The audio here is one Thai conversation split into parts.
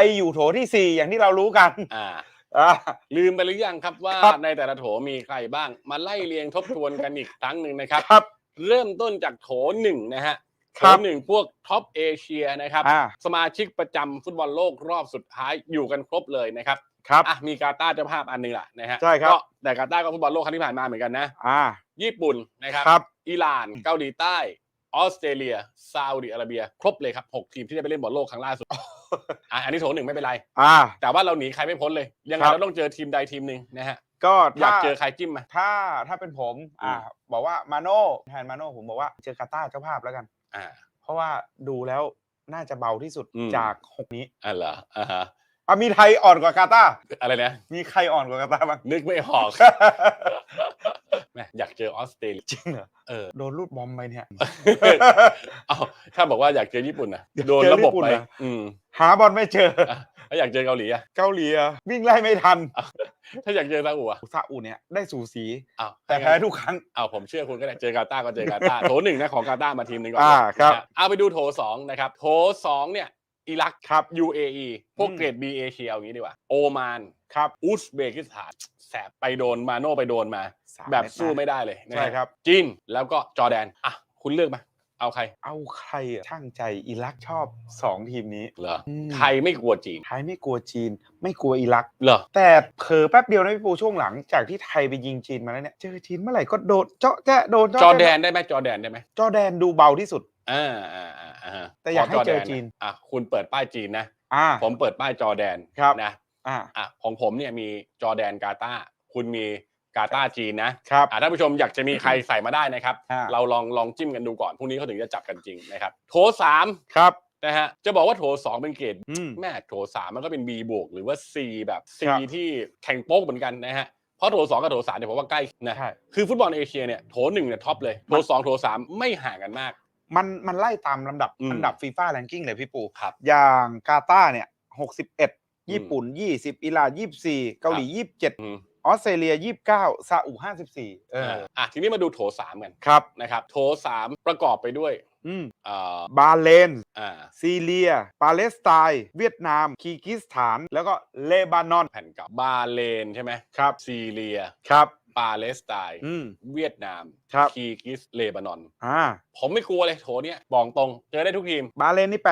ยอยู่โถที่สี่อย่างที่เรารู้กันอ่า อ่า ลืมไปหรือยังครับว่าครับในแต่ละโถมีใครบ้าง มาไล่เรียงทบทวนกันอีกครั้งหนึ่งนะครับ ครับเริ่มต้นจากโถหนึ่งนะฮะคโถรับหนึ่งพวกท็อปเอเชียนะครับ อ่า สมาชิกประจำฟุตบอลโลกรอบสุดท้ายอยู่กันครบเลยนะครับครับ อะมีกาตาร์เจ้าภาพอันหนึงแหละนะฮะใช่ครับ ก็แต่กาตาร์ก็ฟุตบอลโลกครั้งที่ผ่านมาเหมือนกันนะ อ่า ญี่ปุ่นนะครับ ครับ อิหร่านเกาหลีใต้ ออสเตรเลียซาอุดิอาระเบีย ครบเลยครับหกทีมที่ได้ไปเล่นบอลโลกครั้งล่าสุดอะอันนี้โถหนึ่งไม่เป็นไร อ่า แต่ว่าเราหนีใครไม่พ้นเลย ยังไงครับ เราต้องเจอทีมใดทีมหนึ่งนะฮะก็อยากถ้เจอใครจิ้มมา ถ้าถ้าเป็นผมอ่าอืม บอกว่ามาโน่แทนมาโน่ผมบอกว่าเจอกาตาร์เจ้าภาพแล้วกัน อ่า เพราะว่าดูแล้วน่าจะเบาที่สุดอืม จากหกนี้อะเหรออ่าฮะอะมีไทยอ่อนกว่ากาตาร์อะไรนะมีใครอ่อนกว่ากาตาร์บ้าง นึกไม่ออก แหม่อยากเจอออสเตรเลียจริงเหรอเออโดนรูดบอมไปเนี่ยเอาถ้าบอกว่าอยากเจอญี่ปุ่นนะอยากเจอโดนระบบญี่ปุ่นไปนะอืมหาบอลไม่เจออะถ้าอยากเจอเกาหลีอะเกาหลีอะวิ่งไล่ไม่ทัน ถ้าอยากเจอซาอุอะซาอุเนี่ยได้สูสีอ้าวแต่แพ้ทุกครั้งเอาผมเชื่อคุณก็ได้เจอกาตาร์ก็เจอกาตาร์โถหนึ่งนะของกาตาร์มาทีมหนึ่งก่อนอ่าครับนะเอาไปดูโถสองนะครับโถสองเนี่ย อิรักครับ UAE พวกอืมเกรด B เอเชียอย่างนี้ดีกว่า โอมานครับอุซเบกิสถานแสบไปโดนมาโน่ไปโดนมาสามแบบเม็ดนะสู้ไม่ได้เลยนะฮะใช่ครับจีนแล้วก็จอร์แดนอะคุณเลือกมาเอาใคร เอาใครอะช่างใจอิรักชอบสองทีมนี้เหรออืมไทยไม่กลัวจีนไทยไม่กลัวจีน ไม่กลัวอิรักเหรอแต่เผลอแป๊บเดียวนะพี่ปูช่วงหลังจากที่ไทยไปยิงจีนมาแล้วเนี่ยเจอจีนเมื่อไหร่ก็โดนเจาะแจ๊ะโดนเาะจอร์แดจ๊ะนได้ไหมจอร์แดนได้ไหมจอร์แดนดูเบาที่สุดอ่าอ่าอ่าอ่า แต่อยากให้ขร์แดเจอจีนอะคุณเปิดป้ายจีนนะอ่าผมเปิดป้ายจอร์แดนครับนะอ่าอะของผมเนี่ยมีจอร์แดนกาตาร์คุณมีกาตาร์จีนนะครับอะท่านผู้ชมอยากจะมีใครใส่มาได้นะครับอ่าเราลองลองจิ้มกันดูก่อนพรุ่งนี้เขาถึงจะจับกันจริงนะครับ โถสามครับนะฮะจะบอกว่าโถสองเป็นเกรดอืมแม่โถสามมันก็เป็น B บวกหรือว่า C แบบ C ครับที่แข่งโป๊กเหมือนกันนะฮะเพราะโถสองกับโถสามเนี่ยผมว่าใกล้นะใช่คือฟุตบอลเอเชียเนี่ยโถหนึ่งเนี่ยท็อปเลยโถสองโถสามไม่ห่างกันมาก มันมันไล่ตามลำดับอืม อันดับฟีฟ่าแรงกิ้งเลยพี่ปู ครับ อย่างกาตาร์เนี่ยหกสิบเอ็ดอืมญี่ปุ่นยี่สิบอิหร่านยี่สิบสี่เกาหลียี่สิบเจ็ดอืม ออสเตรเลียยี่สิบเก้าซาอุห้าสิบสี่เอออะทีนี้มาดูโถสามกันครับ นะครับ โถสามประกอบไปด้วยอืมเอ่อบาเลน อ่าซีเรีย ปาเลสไตน์ เวียดนาม คีร์กิสถาน แล้วก็เลบานอน แผ่นเก่าบาเลนใช่ไหมครับ ซีเรีย ครับ ปาเลสไตน์อืม เวียดนามครับ คีร์กิสเลบานอน อ่า ผมไม่กลัวเลยโถเนี้ยบอกตรงเจอได้ทุกทีม บาเลนนี่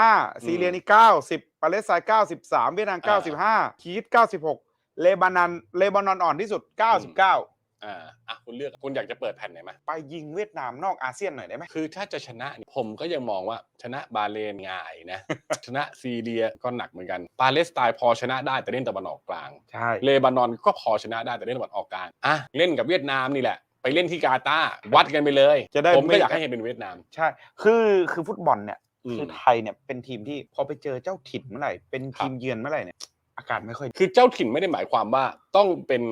85 ซีเรียนี่ 90 ปาเลสไตน์93 เวียดนามอ่า95 คีร์ก96 เลบานอนเลบานอนอ่อนที่สุด 99 อ่าอะคุณเลือกคุณอยากจะเปิดแผ่นไหนมาไปยิงเวียดนามนอกอาเซียนหน่อยได้ไหมคือถ้าจะชนะเนี่ยผมก็ยังมองว่าชนะบาเลนง่ายนะ ชนะซีเรียก็หนักเหมือนกันปาเลสไตน์พอชนะได้แต่เล่นตะวันออกกลางใช่เลบานอนก็พอชนะได้แต่เล่นตะวันออกกลางอะเล่นกับเวียดนามนี่แหละไปเล่นที่กาตาร์วัดกันไปเลยจะได้ผมก็ไม่อยากให้เห็นเป็นเวียดนาม ใช่ คือคือฟุตบอลเนี่ยอืมคือไทยเนี่ยเป็นทีมที่พอไปเจอเจ้าถิ่นเมื่อไหร่เป็นครับทีมเยือนเมื่อไหร่เนี่ย อากาศไม่ค่อยดีคือเจ้าถิ่นไม่ได้หมายความว่าต้องเป็น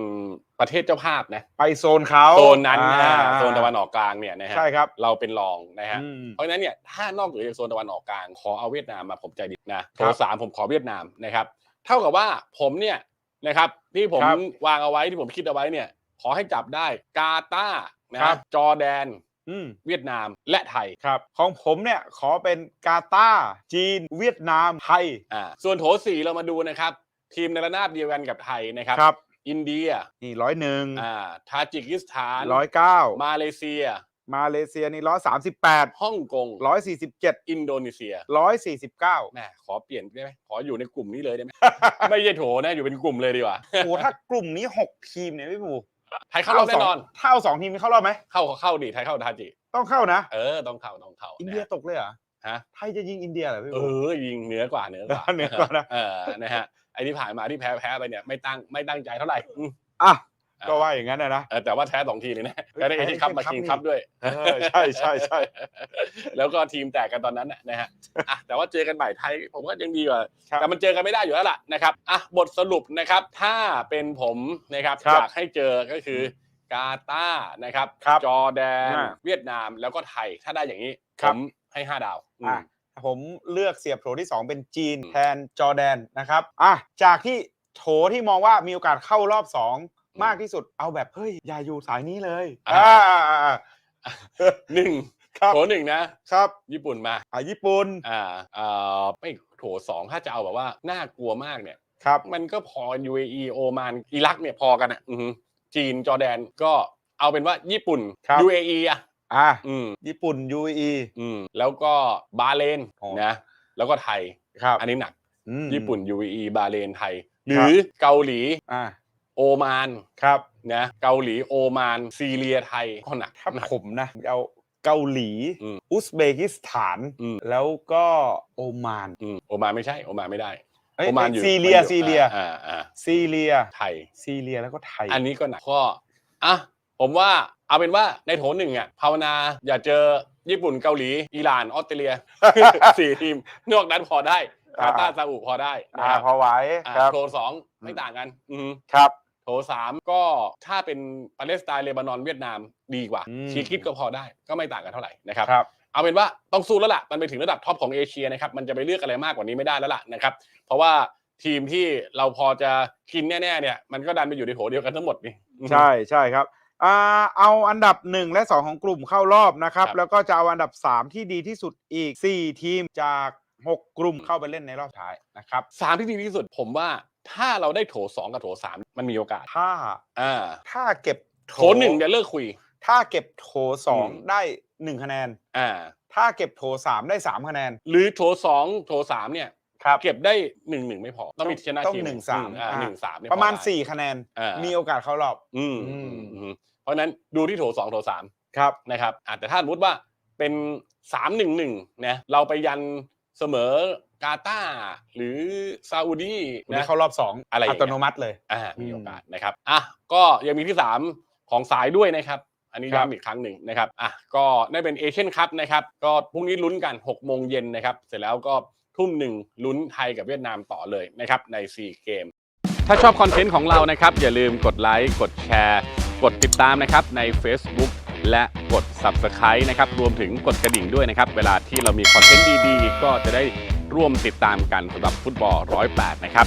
ประเทศเจ้าภาพนะไปโซนเขาโซนนั้นนะอ่าโซนตะวันออกกลางเนี่ยนะฮะใช่ครับ เราเป็นรองนะฮะอืม เพราะฉะนั้นเนี่ยถ้านอกเหนือจากโซนตะวันออกกลางขอเอาเวียดนามมาผมใจดีนะโถครับสามผมขอเวียดนามนะครับ เท่ากับว่าผมเนี่ยนะครับที่ผมครับวางเอาไว้ที่ผมคิดเอาไว้เนี่ย ขอให้จับได้กาตาร์นะครัฮะบ จอร์แดน อืมเวียดนามและไทยครับ ของผมเนี่ยขอเป็นกาตาร์จีน เวียดนามไทย อ่าส่วนโถสี่เรามาดูนะครับ ทีมในระนาบเดียวกันกับไทยนะครับ ครับ อินเดียนี่ร้อยหนึ่งอ่าทาจิกิสถานร้อยเก้ามาเลเซีย มาเลเซียนี่ร้อยสามสิบแปดฮ่องกงร้อยสี่สิบเจ็ดอินโดนีเซียร้อยสี่สิบเก้าแม่ขอเปลี่ยนได้ไหมขออยู่ในกลุ่มนี้เลยได้ไหม ไม่ใช่โถนะอยู่เป็นกลุ่มเลยดีกว่าโอ้โหถ้ากลุ่มนี้หกทีมเนี่ยพี่ปูไทยเข้ารอบแน่นอนเท่าสองทีมนี้เข้ารอบไหมเข้าเข้าดิไทยเข้าทาจิ ต้องเข้านะ เออต้องเข้าต้องเข้าอินเดียนะตกเลยเหรอฮะไทยจะยิงอินเดียเหรอพี่เอปูอยิงเหนือกว่าเหนือกว่าเหนือกว่านะ เออนะฮะ ไอ้ที่ผ่านมาที่แพ้แพ้ไปเนี่ยไม่ตั้งไม่ตั้งใจเท่าไหร่อืมอะอ่าก็ว่าอย่างนั้นนะนะ เออแต่ว่าแพ้สองทีเลยนะเฮ้ยแล้วได้เอทีคัพแพ้มาเอคิงเชียคัพด้วย เออใช่ใช่ใช่ แล้วก็ทีมแตกกันตอนนั้นน่ะนะฮะอะแต่ว่าเจอกันใหม่ไทยผมว่ายังดีกว่า ครับแต่มันเจอกันไม่ได้อยู่แล้วล่ะนะครับอะบทสรุปนะครับ ถ้าเป็นผมนะครับครับอยากให้เจอก็คือกาตาร์นะครับ ครับจอร์แดน อ่าเวียดนามแล้วก็ไทย ถ้าได้อย่างนี้คผรับมให้ห้าดาวอืมอะ ผมเลือกเสียบโถที่ 2 เป็นจีนอืมแทนจอร์แดนนะครับอะจากที่โถที่มองว่ามีโอกาสเข้ารอบ 2 มากที่สุดเอาแบบเฮ้ยอย่าอยู่สายนี้เลยอ่าอ่าอ่าหนึ่งครับโถหนึ่งนะครับ ญี่ปุ่นมาอะญี่ปุ่นอ่าเอ่อไม่โถสองถ้าจะเอาแบบว่าน่ากลัวมากเนี่ยครับมันก็พอ UAE โอมานอิรักเนี่ยพอกันอะอือฮึจีนจอร์แดนก็เอาเป็นว่าญี่ปุ่นครับ UAE อะ อะอืมญี่ปุ่น UAE อืมแล้วก็บาห์เลนโอ้นะแล้วก็ไทย ครับอันนี้หนัก อืมญี่ปุ่น UAE บาห์เลนไทยหครัรืบอเกาหลีอ่าโอมานครับ นะเกาหลีโอมานซีเรียไทยก็หนักถ้าหนัก ผมนะเอาเกาหลี อืม อุซเบกิสถาน อืมแล้วก็โอมานอืมโอมานไม่ใช่โอมานไม่ได้เอ้ยโอมานอยู่ซีเรีย มันอซีเรีย อ่าอ่าซีเรีย ไทย ซีเรียแล้วก็ไทยอันนี้ก็หนักข้ออะ ผมว่าเอาเป็นว่าในโถหนึ่งอะภาวนาอย่าเจอญี่ปุ่นเกาหลี อิหร่านออสเตรเลียสี่ทีมนอกนั้นพอได้กาตาร์ซาอุพอได้นะอ่าครับพอไหวอะครับโถสองไม่ต่างกัน อือฮึครับโถสามก็ถ้าเป็นปาเลสไตน์เลบานอนเวียดนามดีกว่าอืมชีคิดก็พอได้ก็ไม่ต่างกันเท่าไหร่นะครับครับเอาเป็นว่าต้องสู้แล้วล่ะมันไปถึงระดับท็อปของเอเชียนะครับมันจะไปเลือกอะไรมากกว่านี้ไม่ได้แล้วล่ะนะครับ เพราะว่าทีมที่เราพอจะกินแน่ๆเนี่ย มันก็ดันไปอยู่ในโถเดียวกันทั้งหมดนี่ใช่ใช่ครับอ่า เอาอันดับหนึ่งและสองของกลุ่มเข้ารอบนะครับ ครับ แล้วก็จะเอาอันดับสามที่ดีที่สุดอีกสี่ทีมจากหกกลุ่มเข้าไปเล่นในรอบสุดท้ายนะครับ สามที่ดีที่สุดผมว่าถ้าเราได้โถสองกับโถสามมันมีโอกาสถ้าอ่าถ้าเก็บโถหนึ่งเนี่ยเลิกคุย ถ้าเก็บโถสองอืม ได้หนึ่งคะแนน อ่า ถ้าเก็บโถสามได้สามคะแนน หรือโถสองโถสามเนี่ย ครับ เก็บได้หนึ่งหนึ่งไม่พอ ต้องมีชนะต้องทีมหนึ่งสามอ่าอ่า หนึ่งสามเนี่ยประมาณ พอได้สี่คะแนน อ่ามี มีโอกาสเข้ารอบ อืมอืมอืมเพราะฉะนั้นดูที่โถสองโถสามครับ นะครับอะแต่ถ้าสมมติว่าเป็นสามหนึ่งหนึ่งนะเราไปยันเสมอกาตาร์หรือซาอุดีวันนี้นะ เข้ารอบสองอะไรอย่างอัเงี้ย ตโนมัติเลย อ่ามีอืมโอกาสนะครับอะก็ยังมีที่สามของสายด้วยนะครับ อันนี้ครับ ย้ำอีกครั้งหนึ่งนะครับอะก็ได้เป็นเอเชียนคัพนะครับ ก็พรุ่งนี้ลุ้นกัน6โมงเย็นนะครับ เสร็จแล้วก็ ทุ่มหนึ่งลุ้นไทยกับเวียดนามต่อเลยนะครับใน 4 เกม ถ้าชอบคอนเทนต์ของเรานะครับ อย่าลืมกดไลค์กดแชร์กดติดตามนะครับใน Facebook และกด Subscribe นะครับรวมถึงกดกระดิ่งด้วยนะครับ เวลาที่เรามีคอนเทนต์ดีๆ ก็จะได้ร่วมติดตามกันสำหรับฟุตบอล 108 นะครับ